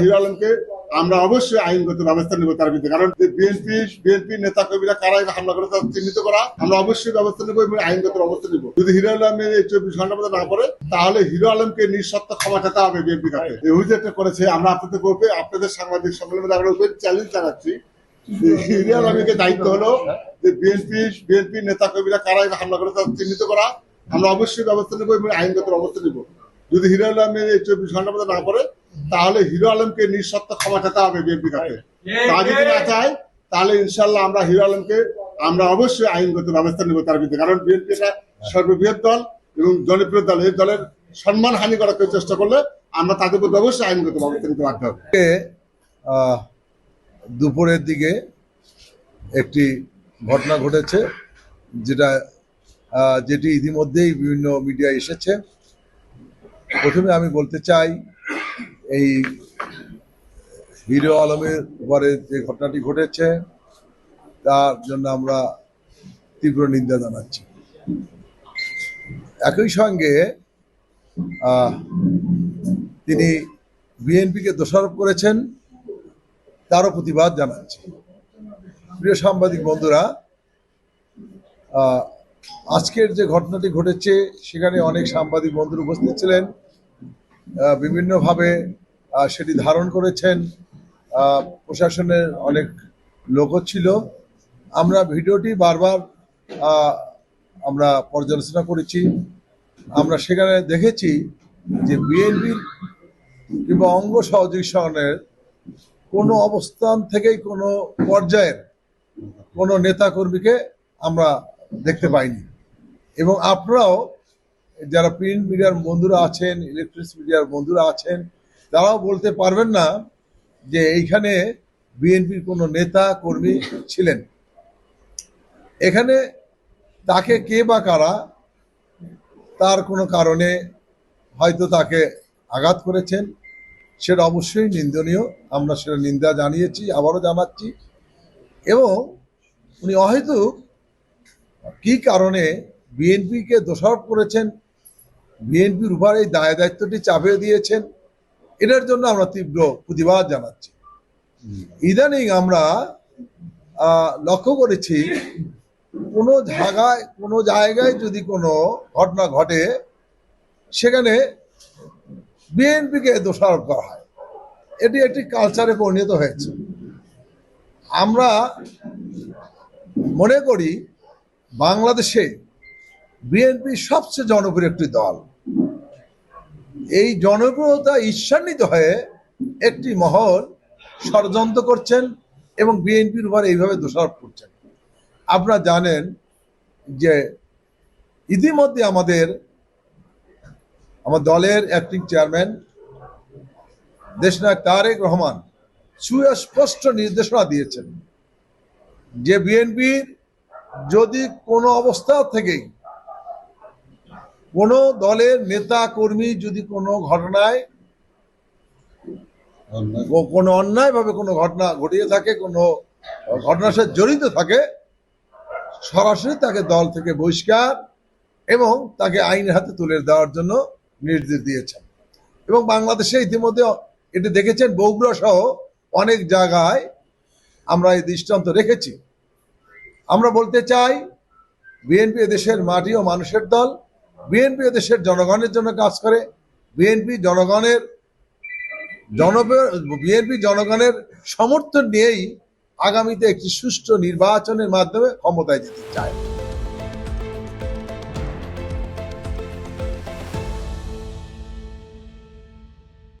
Hero আলমকে আমরা অবশ্যই আইনগত ব্যবস্থা নেব তার বিরুদ্ধে। কারণ বিএনপি বিএনপি নেতা কর্মীরা কারা হামলা করে তা চিহ্নিত করা, আমরা অবশ্যই ব্যবস্থা নেব এবং আইনগত ব্যবস্থা নেব। যদি হিরো আলমের এই চব্বিশ ঘণ্টার মধ্যে না পড়ে, তাহলে হিরো আলমকে নিঃশর্ত ক্ষমা চাতে হবে বিএনপি কাছে। এই হুজুরটা করেছে, আমরা আপনাদের করবে আপনাদের সাংবাদিক সম্মেলনে আমরা চ্যালেঞ্জ জানাচ্ছি। হিরো আলমীকে দায়িত্ব হলো যে বিএনপি বিএনপি নেতা কর্মীরা কারা হামলা করে তা চিহ্নিত করা, আমরা অবশ্যই ব্যবস্থা নেব এবং আইনগত ব্যবস্থা নেব। যদি হিরো আলমের এই চব্বিশ ঘণ্টার মধ্যে না পড়ে তাহলে হিরো আলমকে নিঃশর্ত ক্ষমা চাতে হবে বিএনপি কাছে। তা যদি না চায়, তাহলে ইনশাল্লাহ আমরা হিরো আলমকে, আমরা অবশ্যই আইনগত ব্যবস্থা নেব তার বিরুদ্ধে। কারণ বিএনপি এটা সর্ববৃহৎ দল এবং জনপ্রিয় দল। এই দলের সম্মান হানি করার চেষ্টা করলে আমরা তাদের প্রতি অবশ্যই আইনগত ব্যবস্থা নিতে বাধ্য হবে। দুপুরের দিকে একটি ঘটনা ঘটেছে, যেটা যেটি ইতিমধ্যেই বিভিন্ন মিডিয়া এসেছে। প্রথমে আমি বলতে চাই এই হিরো আলমের উপরে যে ঘটনাটি ঘটেছে, তার জন্য আমরা তীব্র নিন্দা জানাচ্ছি। একই সঙ্গে তিনি বিএনপিকে দোষারোপ করেছেন, তারও প্রতিবাদ জানাচ্ছি। প্রিয় সাংবাদিক বন্ধুরা আজকের যে ঘটনাটি ঘটেছে, সেখানে অনেক সাংবাদিক বন্ধুরা উপস্থিত ছিলেন। বিভিন্নভাবে সেটি ধারণ করেছেন প্রশাসনের অনেক লোকও ছিল। আমরা ভিডিওটি বারবার আমরা পর্যালোচনা করেছি। আমরা সেখানে দেখেছি যে বিএনপির কিংবা অঙ্গ সহযোগী কোনো অবস্থান থেকেই কোনো পর্যায়ের কোনো নেতাকর্মীকে আমরা দেখতে পাইনি। এবং আপনারাও, যারা প্রিন্ট মিডিয়ার বন্ধুরা আছেন ইলেকট্রনিক্স মিডিয়ার বন্ধুরা আছেন তারাও বলতে পারবেন না যে এইখানে বিএনপির কোনো নেতা, কর্মী ছিলেন। এখানে তাকে কে বা কারা, তার কোনো কারণে হয়তো তাকে আঘাত করেছেন, সেটা অবশ্যই নিন্দনীয়। আমরা সেটা নিন্দা জানিয়েছি, আবারও জানাচ্ছি। এবং উনি অহেতুক কি কারণে বিএনপিকে দোষারোপ করেছেন, বিএনপির উপর এই দায় দায়িত্বটি চাপিয়ে দিয়েছেন এটার জন্য আমরা তীব্র প্রতিবাদ জানাচ্ছি। ইদানিং আমরা লক্ষ্য করেছি, কোনো জায়গায় কোনো জায়গায় যদি কোনো ঘটনা ঘটে, সেখানে বিএনপিকে দোষারোপ করা হয়। এটি একটি কালচারে পরিণত হয়েছে। আমরা মনে করি, বাংলাদেশে বিএনপি সবচেয়ে জনপ্রিয় একটি দল। এই জনপ্রিয়তা ঈর্ষান্বিত হয়ে একটি মহল ষড়যন্ত্র করছেন এবং বিএনপির উপর এইভাবে দোষারোপ করছেন। আপনারা জানেন যে ইতিমধ্যে আমাদের, আমার দলের অ্যাক্টিং চেয়ারম্যান দেশনায়ক তারেক রহমান সুস্পষ্ট নির্দেশনা দিয়েছেন যে বিএনপির যদি কোনো অবস্থা থেকেই কোনো দলের নেতা কর্মী যদি কোনো ঘটনায় কোনো অন্যায়ভাবে কোনো ঘটনা ঘটিয়ে থাকে, কোনো ঘটনার সাথে জড়িত থাকে, সরাসরি তাকে দল থেকে বহিষ্কার এবং তাকে আইনের হাতে তুলে দেওয়ার জন্য নির্দেশ দিয়েছেন। এবং বাংলাদেশে ইতিমধ্যে এটি দেখেছেন, বগুড়া সহ অনেক জায়গায় আমরা এই দৃষ্টান্ত রেখেছি। আমরা বলতে চাই, বিএনপি দেশের মাটি ও মানুষের দল বিএনপি দেশের জনগণের জন্য কাজ করে। বিএনপি জনগণের জন বিএনপি জনগণের সমর্থন নিয়েই আগামীতে একটি সুষ্ঠু নির্বাচনের মাধ্যমে ক্ষমতায় যেতে চায়।